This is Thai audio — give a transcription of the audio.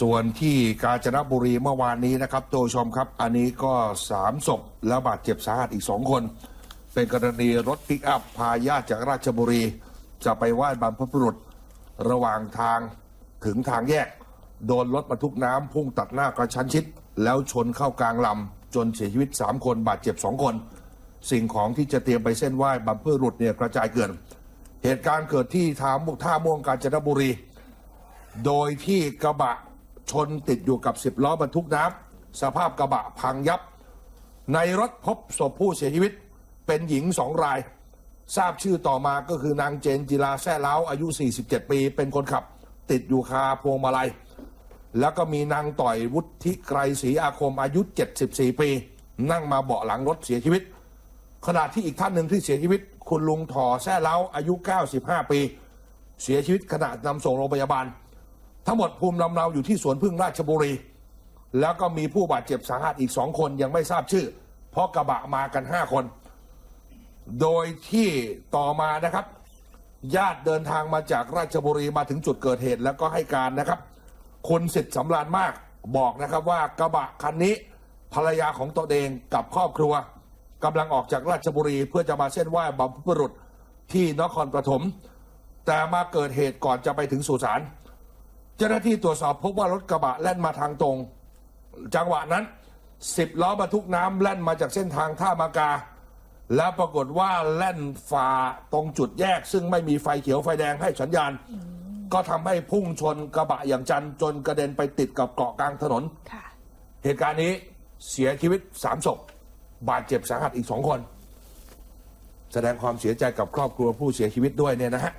ส่วนที่กาญจนบุรีเมื่อวานนี้นะครับตัวชมครับ อันนี้ก็สามศพแล้วบาดเจ็บสาหัสอีกสองคน เป็นกรณีรถปิกอัพพาญาติจากราชบุรี จะไปไหว้บรรพบุรุษระหว่างทางถึงทางแยก โดนรถบรรทุกน้ำพุ่งตัดหน้ากระชั้นชิด แล้วชนเข้ากลางลำจนเสียชีวิต 3 คนบาดเจ็บ 2 คน สิ่งของที่จะเตรียมไปเส้นไหว้บรรพบุรุษเนี่ยกระจายเกลื่อนเหตุการณ์เกิดที่ท่ามุกท่าม่วงกาญจนบุรี โดยที่กระบะ ชนติดอยู่กับสิบล้อบรรทุกน้ำสภาพกระบะพังยับ ในรถพบศพผู้เสียชีวิตเป็นหญิงสองราย ทราบชื่อต่อมาก็คือนางเจนจิลาแซ่เล้าอายุ 47 ปี เป็นคนขับ ติดอยู่คาพวงมาลัย แล้วก็มีนางต่อยวุฒิไกรศรีอาคมอายุ 74 ปี นั่งมาเบาะหลังรถเสียชีวิต ขณะที่อีกท่านหนึ่งที่เสียชีวิต คุณลุงถอแซ่เล้าอายุ 95 ปี เสียชีวิตขณะนำส่งโรงพยาบาล ทั้งหมดภูมิลำเนาอยู่ที่สวนพึ่งราชบุรี แล้วก็มีผู้บาดเจ็บสาหัสอีกสองคนยังไม่ทราบชื่อ เพราะกระบะมากันห้าคน โดยที่ต่อมานะครับ ญาติเดินทางมาจากราชบุรีมาถึงจุดเกิดเหตุ แล้วก็ให้การนะครับ คุณสิทธิ์สำราญมากบอกนะครับว่ากระบะคันนี้ภรรยาของตนเองกับครอบครัวกำลังออกจากราชบุรีเพื่อจะมาเส้นไหว้บรรพบุรุษที่นครปฐมแต่มาเกิดเหตุก่อนจะไปถึงสุสาน เจ้าหน้าที่ตรวจสอบพบว่ารถกระบะแล่นมาทางตรง จังหวะนั้นสิบล้อบรรทุกน้ำแล่นมาจากเส้นทางท่ามากา แล้วปรากฏว่าแล่นฝ่าตรงจุดแยก ซึ่งไม่มีไฟเขียวไฟแดงให้สัญญาณ ก็ทำให้พุ่งชนกระบะอย่างจังจนกระเด็นไปติดกับเกาะกลางถนน ค่ะ เหตุการณ์นี้เสียชีวิตสามศพบาดเจ็บสาหัสอีกสองคน แสดงความเสียใจกับครอบครัวผู้เสียชีวิตด้วยเนี่ยนะฮะ